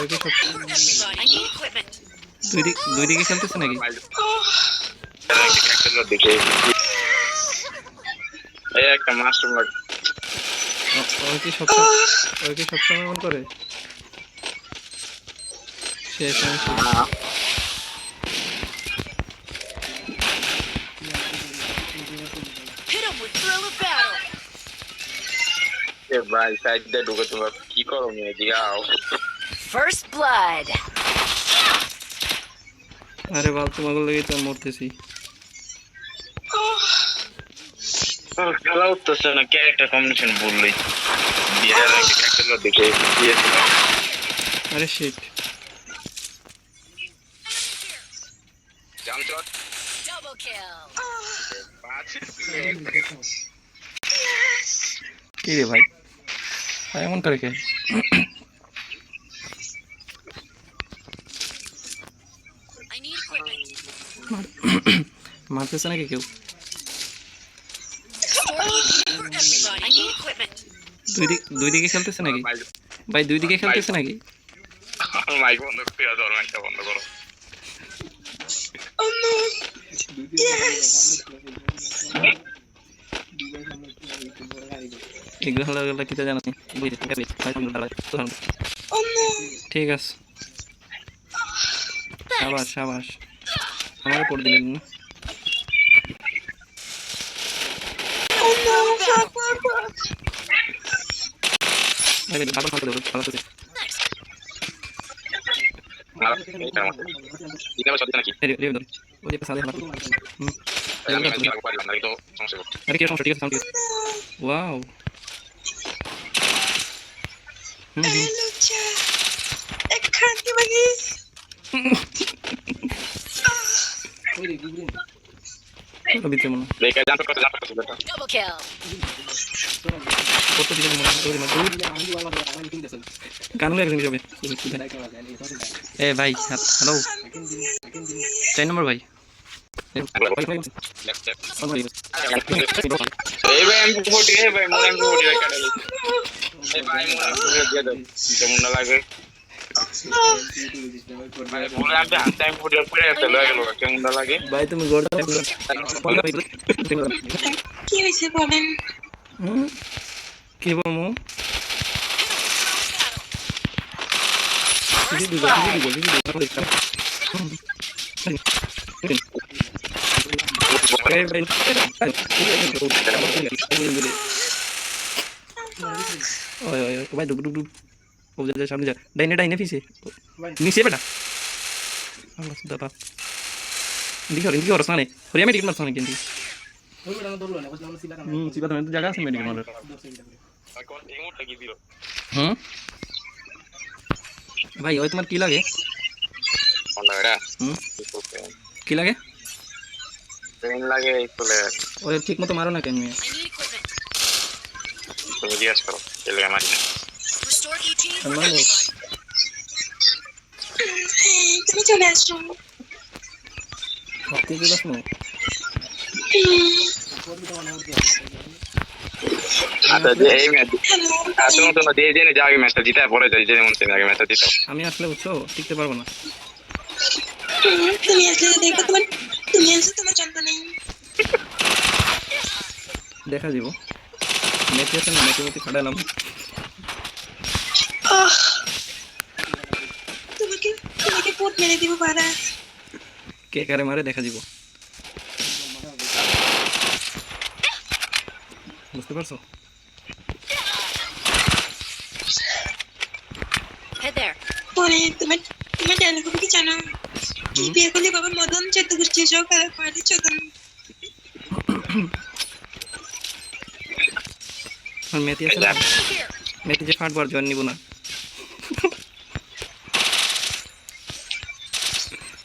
ওই কি সব. দুই দিক দুই দিকে খেলতেছে নাকি? এই একটা ওই কি ওই কি করে? শেষ ভাই সাইড দিয়ে ঢুকে তোমার কি করো মেয়ে জিগাও First blood. আরে বাল তোমাকে লেগে তো মরতেছি। খেলা উঠতেছে না ক্যারেক্টার কম্বিনেশন দিয়েছিল আরে শিট kill. কি রে ভাই? ভাই এমন করে কে? মারতেছে নাকি কেউ. দুই দিকে খেলতেছে নাকি? ভাই দুই দিকে খেলতেছে নাকি? মাইক বন্ধ করে দাও মাইকটা বন্ধ করো। বুঝলি ঠিক আছে। সাবাস সাবাস। আমাকে পড়ে দিলেন না। ঠিক আছে ওয়াও হুম এ ভাই হ্যালো চার নম্বর ভাই লাগে ভাই বলে আমি হাতে আমি ফুটি করে একটা লয়ে গেল কেমন না লাগে ভাই তুমি গড় কি হয়েছে বলেন কি বলব দিদি দিব দিদি দিব দিদি দিব এই ও যা সামনে যা ডাইনে ডাইনে পিছে। নিচে বেটা হুম ভাই ওই তোমার কি লাগে? কি লাগে? লাগে ওই ঠিক মতো মারো না কেন. তুমি জিজ্ঞাসা করো তুমি চলে আসো। সত্যি কি দাস আচ্ছা মন জিতো আমি আসলে বুঝছ টিকতে পারব না। তুমি আসলে দেখো তোমার তুমি আসলে তোমার চিন্তা নেই। দেখা যাব মেথি আছে না মেথি মেথি খাটালাম। আহ, তোমাকে তোমাকে পোট মেরে দিব পারা কে কারে মারে দেখা যাব বুঝতে পারছ. পরে তোমার তোমার ডায়লগ কি জানো? কি বিয়ে করলে বাবা মদন চোদ্দ গোষ্ঠী সহ পারে চোদন। আর আছে না? যে ফাটবার নিব না।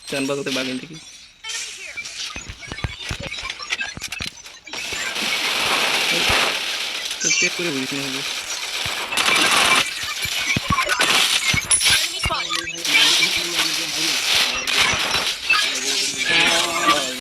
চান বাগাতে বাগান থেকে চেক করে বুঝিস না।